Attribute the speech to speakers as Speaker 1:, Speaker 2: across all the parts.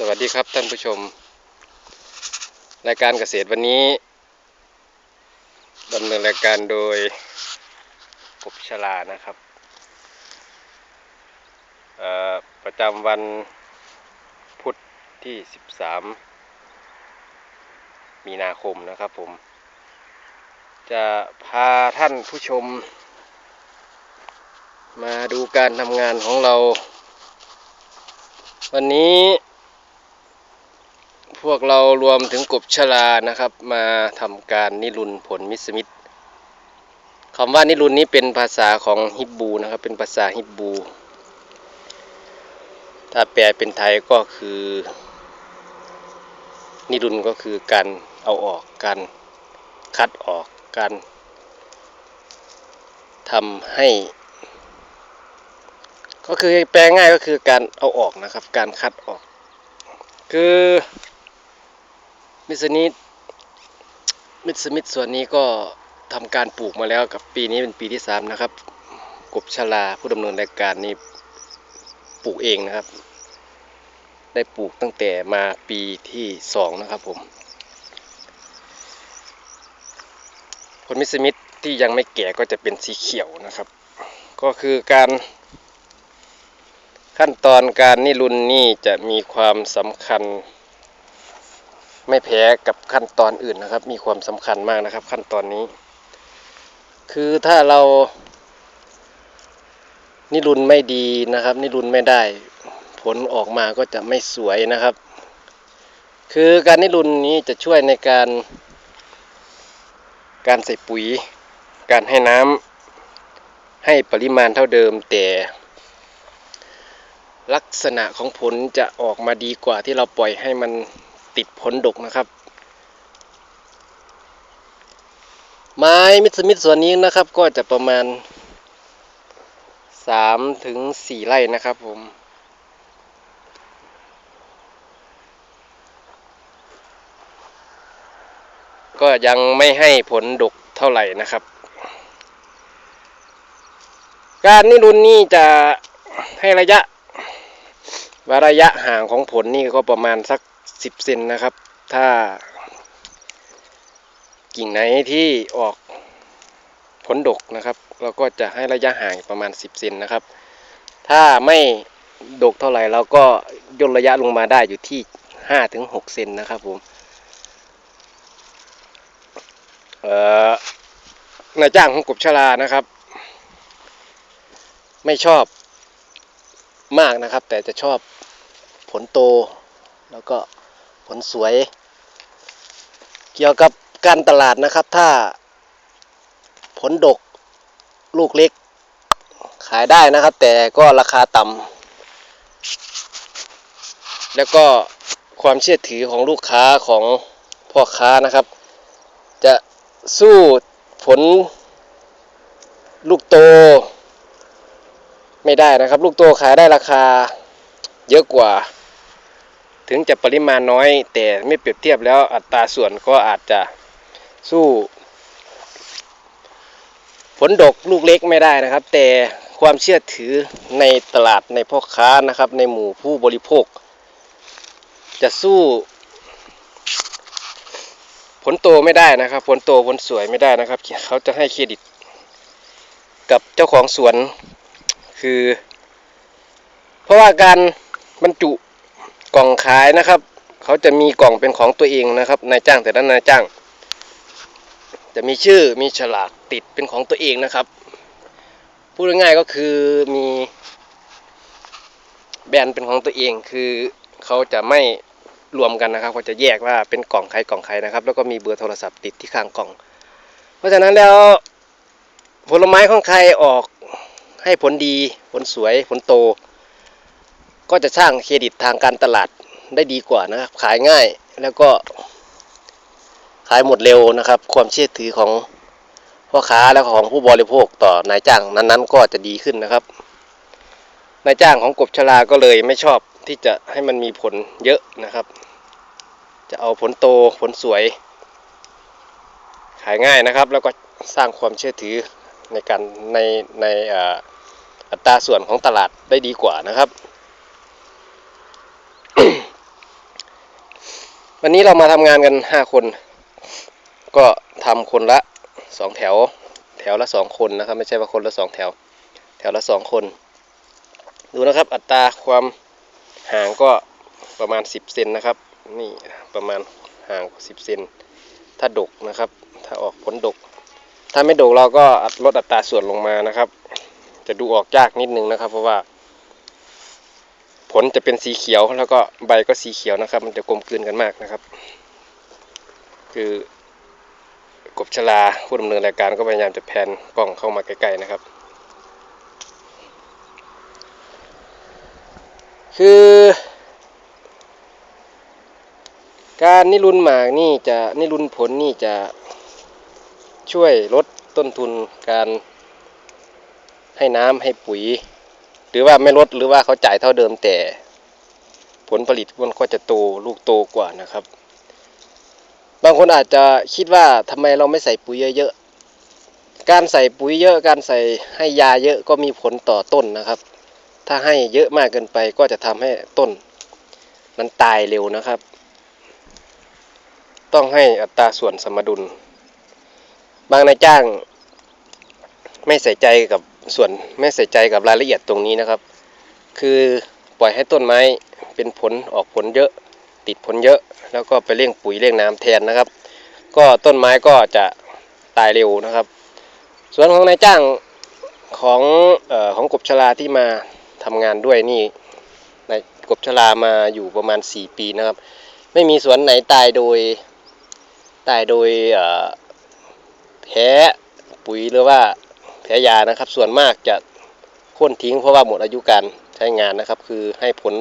Speaker 1: สวัสดีครับท่านผู้ชม รายการเกษตรวันนี้ดำเนินรายการโดยกบชลานะครับประจำวันพุธที่ 13 มีนาคมนะครับผม จะพาท่านผู้ชม มาดูการทำงานของเรา วันนี้ วกเรารวมถึงกบชลานะครับ มาทำการนิรุนผลมิสมิตคำว่านิรุนนี้เป็นภาษาของฮิบบูนะครับ เป็นภาษาฮิบบู ถ้าแปลเป็นไทยก็คือ นิรุนก็คือการเอาออกการคัดออกการทำให้ ก็คือแปลง่ายก็คือการเอาออกนะครับ การคัดออก คือ มิสนิดมิสมิธส่วนนี้ก็ทำการปลูกมาแล้วกับปีนี้เป็นปีที่สามนะครับ กบชลาผู้ดำเนินรายการนี้ปลูกเองนะครับ ได้ปลูกตั้งแต่มาปีที่สองนะครับผมผลมิสมิธที่ยังไม่แก่ก็จะเป็นสีเขียวนะครับ ก็คือการขั้นตอนการนิรุนนี่จะมีความสำคัญ ไม่แพ้กับขั้นตอนอื่นนะครับ มีความสำคัญมากนะครับ ขั้นตอนนี้ คือถ้าเรานิรุนไม่ดีนะครับ นิรุนไม่ได้ ผลออกมาก็จะไม่สวยนะครับ คือการนิรุนนี้จะช่วยในการ การใส่ปุ๋ย การให้น้ำให้ปริมาณเท่าเดิมแต่ลักษณะของผลจะออกมาดีกว่าที่เราปล่อยให้มัน ติดผลดกนะครับ ไม้มิสมิธส่วนนี้นะครับ ก็จะประมาณสามถึงสี่ไร่นะครับผมก็ยังไม่ให้ผลดกเท่าไหร่นะครับ การนิรุนนี่จะให้ระยะวาระยะห่างของผลนี่ก็ประมาณสัก สิบเซนนะครับ ถ้า กิ่งไหนที่ออกผลดกนะครับ เราก็จะให้ระยะห่างประมาณ 10เซนนะครับ ถ้าไม่ดกเท่าไหร่เราก็ย่นระยะลงมาได้อยู่ที่5ถึง6เซนนะครับผมเอ่อนายจ้างของกบชลานะครับ ไม่ชอบมากนะครับ แต่จะชอบผลโตแล้วก็ ผลสวย เกี่ยวกับการตลาดนะครับ ถ้าผลดกลูกเล็ก ขายได้นะครับ แต่ก็ราคาต่ำแล้วก็ความเชื่อถือของลูกค้าของพ่อค้านะครับ จะสู้ผลลูกโต ไม่ได้นะครับ ลูกโตขายได้ราคาเยอะกว่า ถึงจะปริมาณน้อย แต่ไม่เปรียบเทียบแล้วอัตราส่วนก็อาจจะสู้ ผลดกลูกเล็กไม่ได้นะครับ แต่ความเชื่อถือในตลาดในพ่อค้านะครับ ในหมู่ผู้บริโภค จะสู้ผลโตไม่ได้นะครับ ผลโตผลสวยไม่ได้นะครับ เขาจะให้เครดิต กับเจ้าของสวนคือ เพราะว่าการบรรจุ กล่องขายนะครับ เขาจะมีกล่องเป็นของตัวเองนะครับนายจ้างแต่ละนายจ้าง จะมีชื่อมีฉลากติดเป็นของตัวเองนะครับพูดง่ายๆก็คือมีแบรนด์เป็นของตัวเองคือเขาจะไม่รวมกันนะครับเขาจะแยกว่าเป็นกล่องใครกล่องใครนะครับ แล้วก็มีเบอร์โทรศัพท์ติดที่ข้างกล่อง เพราะฉะนั้นแล้วผลไม้ของใครออกให้ผลดีผลสวยผลโต ก็จะสร้างเครดิตทางการตลาดได้ดีกว่านะครับ ขายง่ายแล้วก็ขายหมดเร็วนะครับ ความเชื่อถือของพ่อค้าและของผู้บริโภคต่อนายจ้างนั้นๆ ก็จะดีขึ้นนะครับนายจ้างของกบชลาก็เลยไม่ชอบที่จะให้มันมีผลเยอะนะครับ จะเอาผลโตผลสวย ขายง่ายนะครับ แล้วก็สร้างความเชื่อถือในการในในอัตราส่วนของตลาดได้ดีกว่านะครับ วันนี้เรามาทำงานกันห้าคน ก็ทำคนละสองแถว แถวละสองคนนะครับ ไม่ใช่ว่าคนละสองแถว แถวละสองคน ดูนะครับ อัตราความห่างก็ประมาณ 10เซนนะครับ นี่ประมาณห่าง 10เซนถ้าดกนะครับ ถ้าออกผลดก ถ้าไม่ดกเราก็ลดอัตราส่วนลงมานะครับ จะดูออกยากนิดนึงนะครับ เพราะว่า ลจะเป็นสีเขียวแล้วก็ใบก็สีเขียวนะครับ มันจะกลมกลืนกันมากนะครับ คือกบชลาผู้ดำเนินรายการก็พยายามจะแพนกล้องเข้ามาใกล้ๆนะครับ คือ การนิรุนหมากนี่จะนิรุนผลนี่จะช่วยลดต้นทุนการให้น้ำให้ปุ๋ย รือว่าไม่ลดหรือว่าเขาจ่ายเท่าเดิมแต่ ผลผลิตมันก็จะโตลูกโตกว่านะครับ บางคนอาจจะคิดว่าทำไมเราไม่ใส่ปุ๋ยเยอะๆการใส่ปุ๋ยเยอะการใส่ให้ยาเยอะก็มีผลต่อต้นนะครับ ถ้าให้เยอะมากเกินไปก็จะทำให้ต้น มันตายเร็วนะครับ ต้องให้อัตราส่วนสมดุล บางนายจ้าง ไม่ใส่ใจกับ ส่วนไม่ใส่ใจกับรายละเอียดตรงนี้นะครับ คือปล่อยให้ต้นไม้เป็นผลออกผลเยอะ ติดผลเยอะ แล้วก็ไปเร่งปุ๋ยเร่งน้ำแทนนะครับ ก็ต้นไม้ก็จะตายเร็วนะครับ ส่วนของนายจ้างของออของกบชลาที่มาทำงานด้วยนี่นายกบชลามาอยู่ประมาณ 4 ปีนะครับ ไม่มีสวนไหนตายโดยตายโดยแพ้ปุ๋ยหรือว่า แพ้ยานะครับ ส่วนมากจะโค่นทิ้งเพราะว่าหมดอายุการใช้งานนะครับ คือให้ผล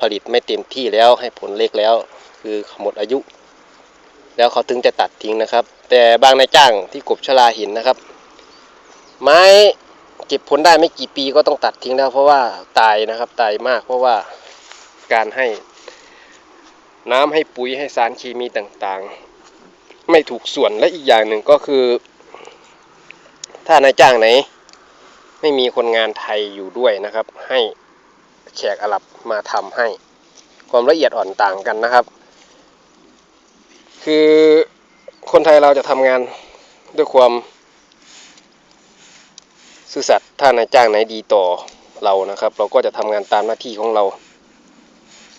Speaker 1: ผลิตไม่เต็มที่แล้วให้ผลเล็กแล้ว คือหมดอายุ แล้วเขาถึงจะตัดทิ้งนะครับ แต่บางนายจ้างที่กบชลาห็นนะครับ ไม้เก็บผลได้ไม่กี่ปีก็ต้องตัดทิ้งแล้ว เพราะว่าตายนะครับตายมาก เพราะว่าการให้น้ำให้ปุ๋ยให้สารเคมีต่างๆ ไม่ถูกส่วนและอีกอย่างหนึ่งก็คือ ถ้านายจ้างไหน ไม่มีคนงานไทยอยู่ด้วยนะครับ ให้แขกอาหรับมาทำให้ ความละเอียดอ่อนต่างกันนะครับ คือคนไทยเราจะทำงานด้วยความซื่อสัตย์ถ้านายจ้างไหนดีต่อเรานะครับ เราก็จะทำงานตามหน้าที่ของเรา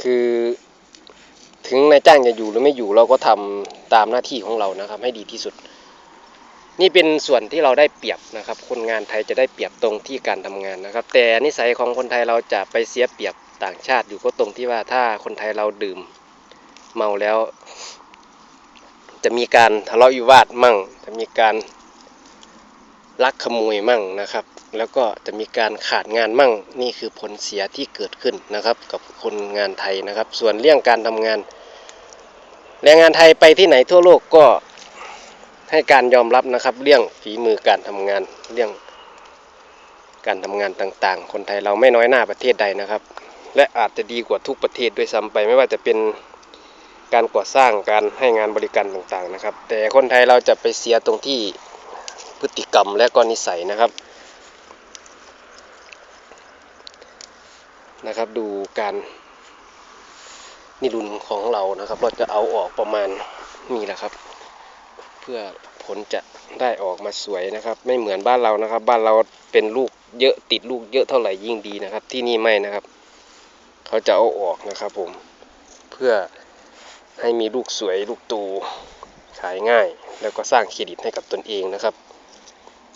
Speaker 1: คือถึงนายจ้างจะอยู่หรือไม่อยู่เราก็ทำตามหน้าที่ของเรานะครับ ให้ดีที่สุด นี่เป็นส่วนที่เราได้เปรียบนะครับ คนงานไทยจะได้เปรียบตรงที่การทำงานนะครับ แต่นิสัยของคนไทยเราจะไปเสียเปรียบต่างชาติอยู่ก็ตรงที่ว่าถ้าคนไทยเราดื่มเมาแล้ว จะมีการทะเลาะวิวาทมั่ง จะมีการลักขโมยมั่งนะครับ แล้วก็จะมีการขาดงานมั่ง นี่คือผลเสียที่เกิดขึ้นนะครับ กับคนงานไทยนะครับ ส่วนเรื่องการทำงาน แรงงานไทยไปที่ไหนทั่วโลกก็ ให้การยอมรับนะครับเรื่องฝีมือการทำงานเรื่องการทำงานต่างๆ คนไทยเราไม่น้อยหน้าประเทศใดนะครับ และอาจจะดีกว่าทุกประเทศด้วยซ้ำไป ไม่ว่าจะเป็นการก่อสร้างการให้งานบริการต่างๆนะครับ แต่คนไทยเราจะไปเสียตรงที่พฤติกรรมและก็นิสัยนะครับนะครับ ดูการนิรุนของเรานะครับ เราจะเอาออกประมาณนี้แหละครับ เพื่อผลจะได้ออกมาสวยนะครับ ไม่เหมือนบ้านเรานะครับ บ้านเราเป็นลูกเยอะติดลูกเยอะเท่าไหร่ยิ่งดีนะครับ ที่นี่ไม่นะครับ เขาจะเอาออกนะครับผมเพื่อให้มีลูกสวยลูกตูขายง่าย แล้วก็สร้างเครดิตให้กับตนเองนะครับ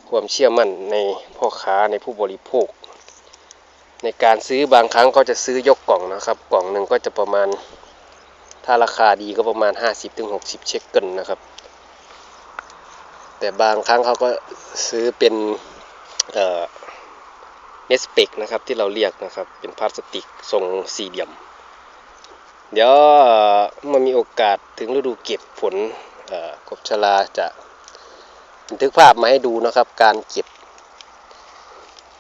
Speaker 1: ความเชื่อมั่นในพ่อค้าในผู้บริโภค ในการซื้อบางครั้งก็จะซื้อยกกล่องนะครับ กล่องหนึ่งก็จะประมาณ ถ้าราคาดีก็ประมาณ 50-60 เช็คเกิลนะครับ แต่บางครั้งเขาก็ซื้อเป็นเนสเปกนะครับที่เราเรียกนะครับ เป็นพลาสติกทรงสี่เหลี่ยม เดี๋ยวเอ่อมันมีโอกาสถึงฤดูเก็บผลกบชลาจะบันทึกภาพมาให้ดูนะครับ การเก็บ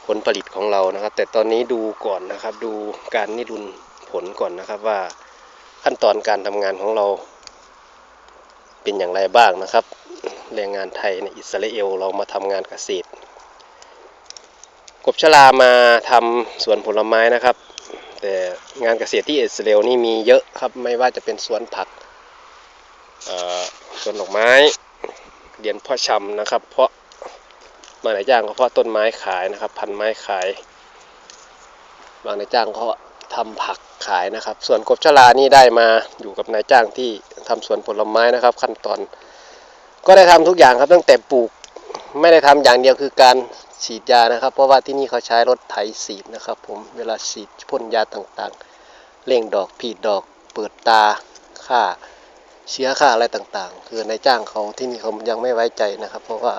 Speaker 1: ผลผลิตของเรานะครับ แต่ตอนนี้ดูก่อนนะครับ ดูการนิรุนผลก่อนนะครับว่าขั้นตอนการทำงานของเราเป็นอย่างไรบ้างนะครับ แรงงานไทยในอิสราเอลเรามาทำงานเกษตร กบชลามาทำสวนผลไม้นะครับ แต่งานเกษตรที่อิสราเอลนี่มีเยอะครับไม่ว่าจะเป็นสวนผักสวนดอกไม้เรียนเพาะชำนะครับ เพาะบางนายจ้างก็เพาะต้นไม้ขายนะครับ พันไม้ขาย บางนายจ้างก็ทำผักขายนะครับ ส่วนกบชลานี่ได้มาอยู่กับนายจ้างที่ทำสวนผลไม้นะครับ ขั้นตอน ก็ได้ทำทุกอย่างครับตั้งแต่ปลูกไม่ได้ทำอย่างเดียวคือการฉีดยานะครับ เพราะว่าที่นี่เขาใช้รถไถฉีดนะครับ ผมเวลาฉีดพ่นยาต่างๆเร่งดอกผีดดอก เปิดตาฆ่าเชื้อฆ่าอะไรต่างๆ คือนายจ้างเขาที่นี่เขายังไม่ไว้ใจนะครับ เพราะว่า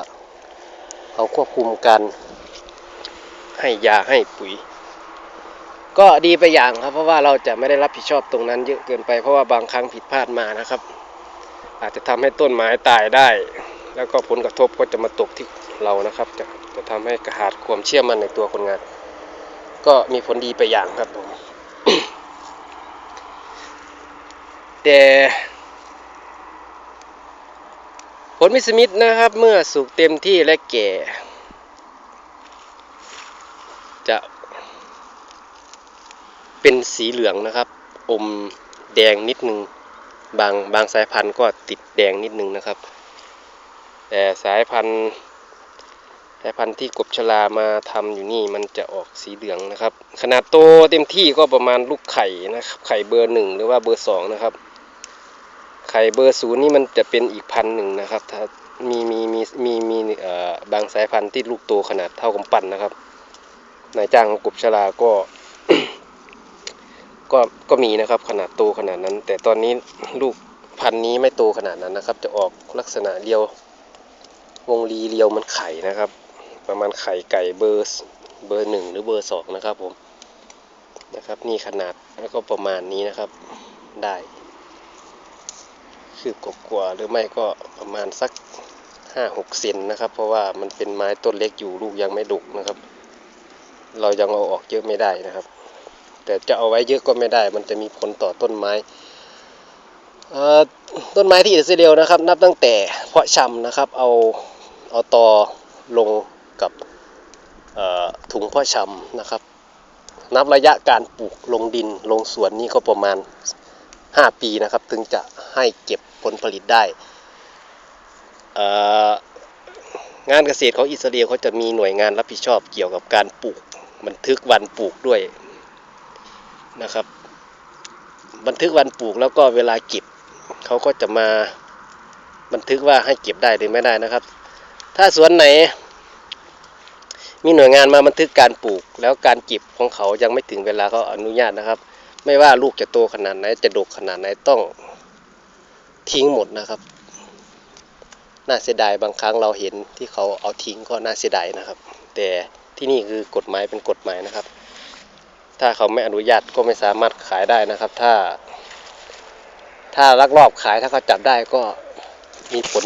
Speaker 1: เขาควบคุมการให้ยาให้ปุ๋ย ก็ดีไปอย่างครับ เพราะว่าเราจะไม่ได้รับผิดชอบตรงนั้นเยอะเกินไปเพราะว่าบางครั้งผิดพลาดมานะครับ อาจจะทำให้ต้นไม้ตายได้ แล้วก็ผลกระทบก็จะมาตกที่เรานะครับ จะจะทำให้ขาดความเชื่อมั่นในตัวคนงาน ก็มีผลดีไปอย่างครับผมแต่ผลมิสมิธนะครับ เมื่อสุกเต็มที่และแก่ จะเป็นสีเหลืองนะครับ อมแดงนิดนึง บางบางสายพันธุ์ก็ติดแดงนิดนึงนะครับ แต่สายพันธุ์สายพันธุ์ที่กบชลามาทำอยู่นี่มันจะออกสีเหลืองนะครับ ขนาดโตเต็มที่ก็ประมาณลูกไข่นะครับไข่เบอร์หนึ่งหรือว่าเบอร์สองนะครับ ไข่เบอร์ศูนย์นี่มันจะเป็นอีกพันหนึ่งนะครับ ถ้ามีมีมีมีมีเอ่อบางสายพันธุ์ที่ลูกโตขนาดเท่ากำปั้นนะครับนายจ้างของกบชลาก็ ก็ก็มีนะครับขนาดโตขนาดนั้น แต่ตอนนี้ลูกพันธุ์นี้ไม่โตขนาดนั้นนะครับ จะออกลักษณะเรียว วงรีเรียวมันไข่นะครับ ประมาณไข่ไก่เบอร์เบอร์หนึ่งหรือเบอร์สองนะครับผมนะครับนี่ขนาดแล้วก็ประมาณนี้นะครับได้คือกกว่าๆหรือไม่ก็ประมาณสักห้าหกเซนนะครับ เพราะว่ามันเป็นไม้ต้นเล็กอยู่ลูกยังไม่ดุนะครับ เรายังเอาออกเยอะไม่ได้นะครับ แต่จะเอาไว้เยอะก็ไม่ได้ มันจะมีผลต่อต้นไม้ต้นไม้ที่อิสราเอลนะครับ นับตั้งแต่เพาะชำนะครับเอาเอาตอลงกับถุงเพาะชำนะครับ นับระยะการปลูกลงดินลงสวนนี่ก็ประมาณ 5 ปีนะครับ ถึงจะให้เก็บผลผลิตได้งานเกษตรของอิสราเอลเขาจะมีหน่วยงานรับผิดชอบเกี่ยวกับการปลูก บันทึกวันปลูกด้วย นะครับ บันทึกวันปลูกแล้วก็เวลาเก็บเขาก็จะมาบันทึกว่าให้เก็บได้หรือไม่ได้นะครับ ถ้าสวนไหน มีหน่วยงานมาบันทึกการปลูก แล้วการเก็บของเขายังไม่ถึงเวลาเขาอนุญาตนะครับ ไม่ว่าลูกจะโตขนาดไหน จะดกขนาดไหนต้องทิ้งหมดนะครับน่าเสียดายบางครั้งเราเห็นที่เขาเอาทิ้งก็น่าเสียดายนะครับ แต่ที่นี่คือกฎหมายเป็นกฎหมายนะครับ ถ้าเขาไม่อนุญาตก็ไม่สามารถขายได้นะครับ ถ้า ถ้าลักลอบขายถ้าเขาจับได้ก็มีผล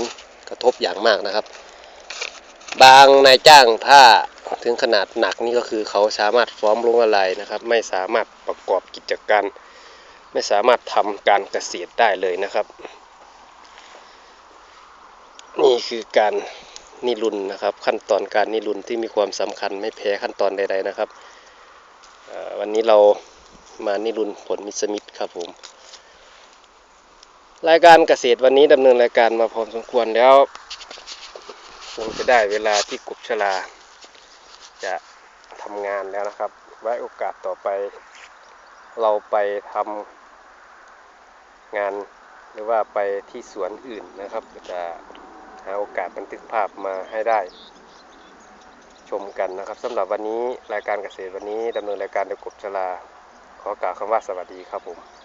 Speaker 1: กระทบอย่างมากนะครับ บางนายจ้างถ้าถึงขนาดหนักนี่ก็คือเขาสามารถฟ้องลงอะไรนะครับ ไม่สามารถประกอบกิจการ ไม่สามารถทำการเกษตรได้เลยนะครับ นี่คือการนิรุนนะครับ ขั้นตอนการนิรุนที่มีความสำคัญไม่แพ้ขั้นตอนใดๆนะครับ วันนี้เรามานิรุนผลมิสมิธครับผม รายการเกษตรวันนี้ดำเนินรายการมาพอสมควรแล้วคงจะได้เวลาที่กบชลา จะทำงานแล้วนะครับ ไว้โอกาสต่อไป เราไปทำงานหรือว่าไปที่สวนอื่นนะครับ จะหาโอกาสบันทึกภาพมาให้ได้ ชมกันนะครับสำหรับวันนี้รายการเกษตรวันนี้ดำเนินรายการโดยกบชลา ขอกล่าวคำว่าสวัสดีครับผม